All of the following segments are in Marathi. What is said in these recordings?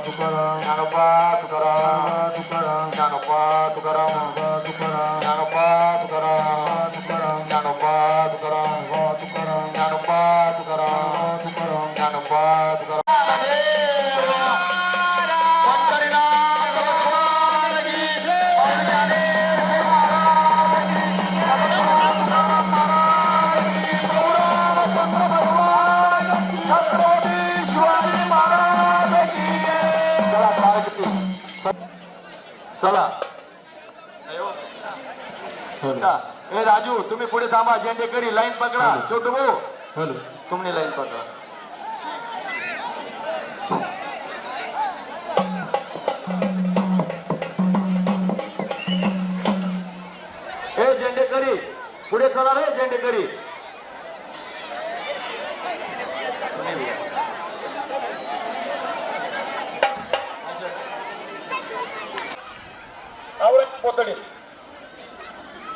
出发了。ए राजू तुम्ही पुढे थांबा. जेंडे करी. लाईन पकडा. छोटू भाऊ. हॅलो. तुम्ही लाईन पकडा. ए जेंडे करी. पुढे चला रे जेंडे करी. आवरत पोतडी.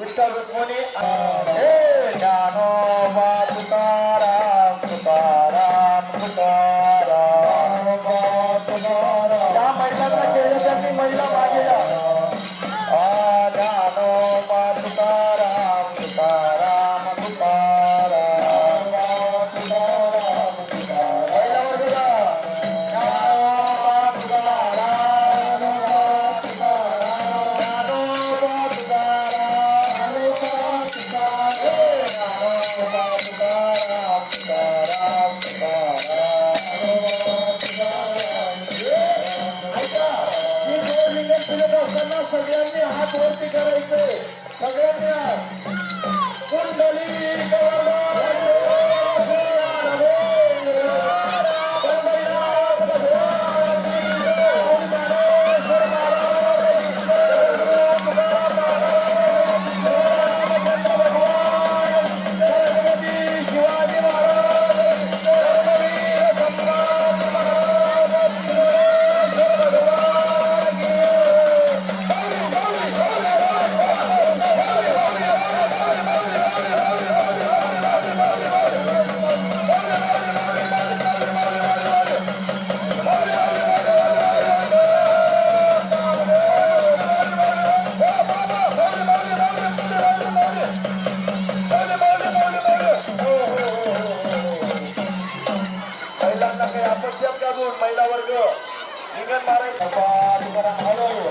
Mr. Mone, uh, hey, Yano,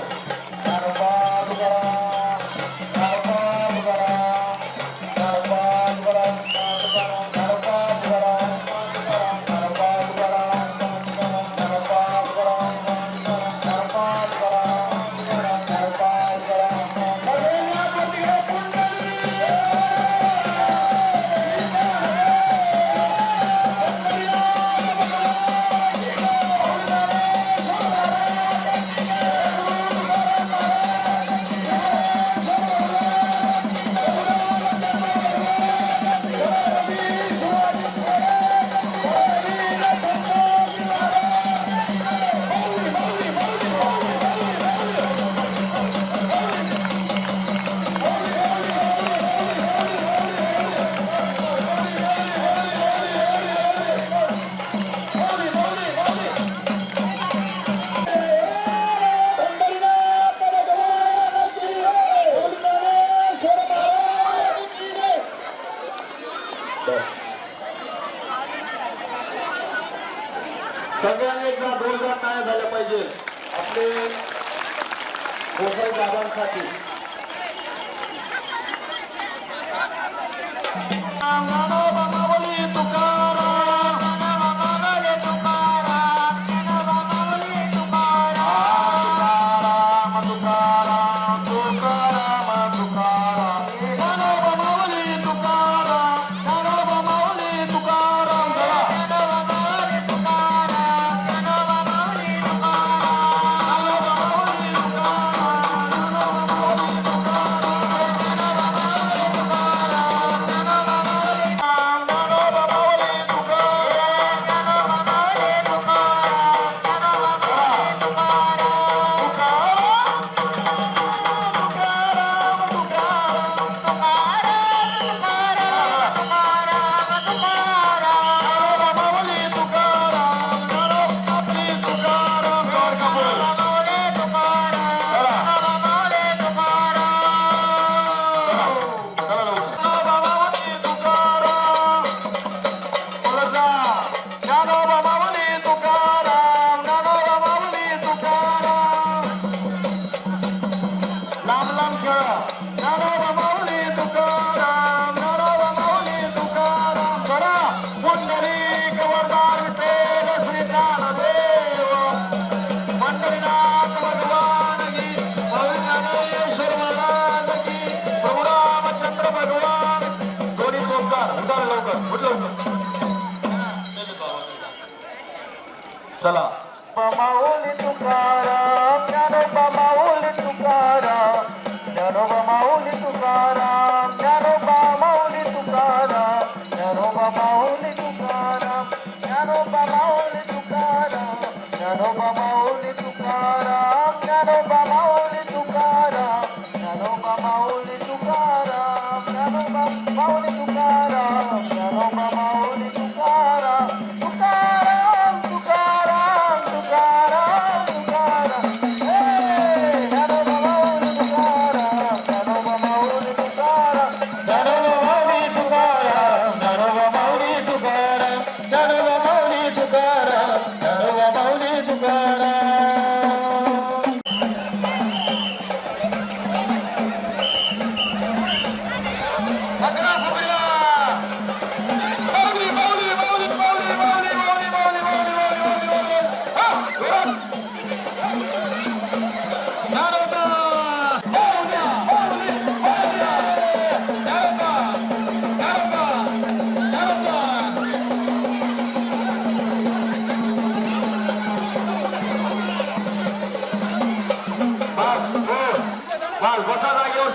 Oh. কোথায় যাবার সাথে।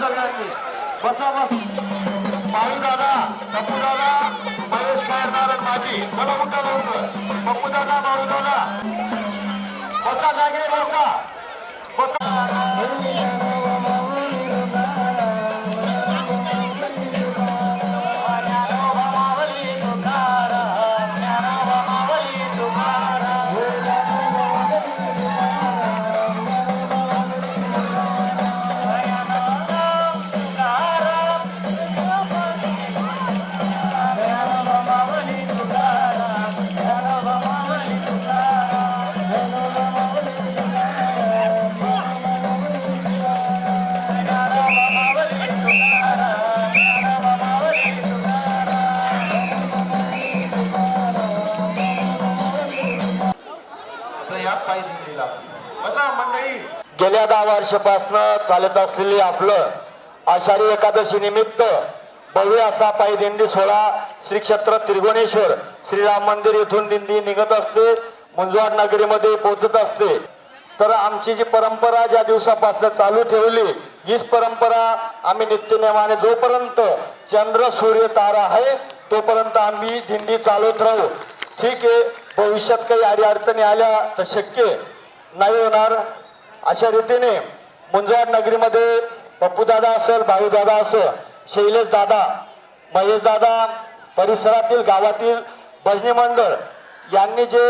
सगळ्यांनी बसा बस. पाऊ दादा पप्पू दादा महेश कायर नारायण माझी मला उठा लवकर. पप्पू दादा भाऊ दादा. बसा जागे बसा. बसा. गेल्या दहा वर्षापासून चालत असलेली आपलं आषाढी एकादशी निमित्त भव्य असा पायी दिंडी सोहळा श्री क्षेत्र त्रिगुणेश्वर श्रीराम मंदिर येथून दिंडी निघत असते मुंजवाड नगरीमध्ये पोहोचत असते. तर आमची जी परंपरा ज्या दिवसापासून चालू ठेवली हीच परंपरा आम्ही नित्यनेमाने जोपर्यंत चंद्र सूर्य तारा आहे तोपर्यंत आम्ही दिंडी चालवत राहू. ठीक आहे भविष्यात काही अडीअडचणी आल्या तर शक्य नाही होणार. अशा रीतीने मुंजवाड नगरीमध्ये पप्पूदादा असेल भाऊदादा असेल शैलेश दादा महेश दादा परिसरातील गावातील भजनी मंडळ यांनी जे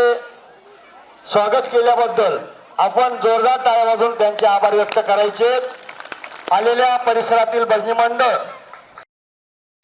स्वागत केल्याबद्दल आपण जोरदार टाळ्या वाजून त्यांचे आभार व्यक्त करायचे. आलेल्या परिसरातील भजनी मंडळ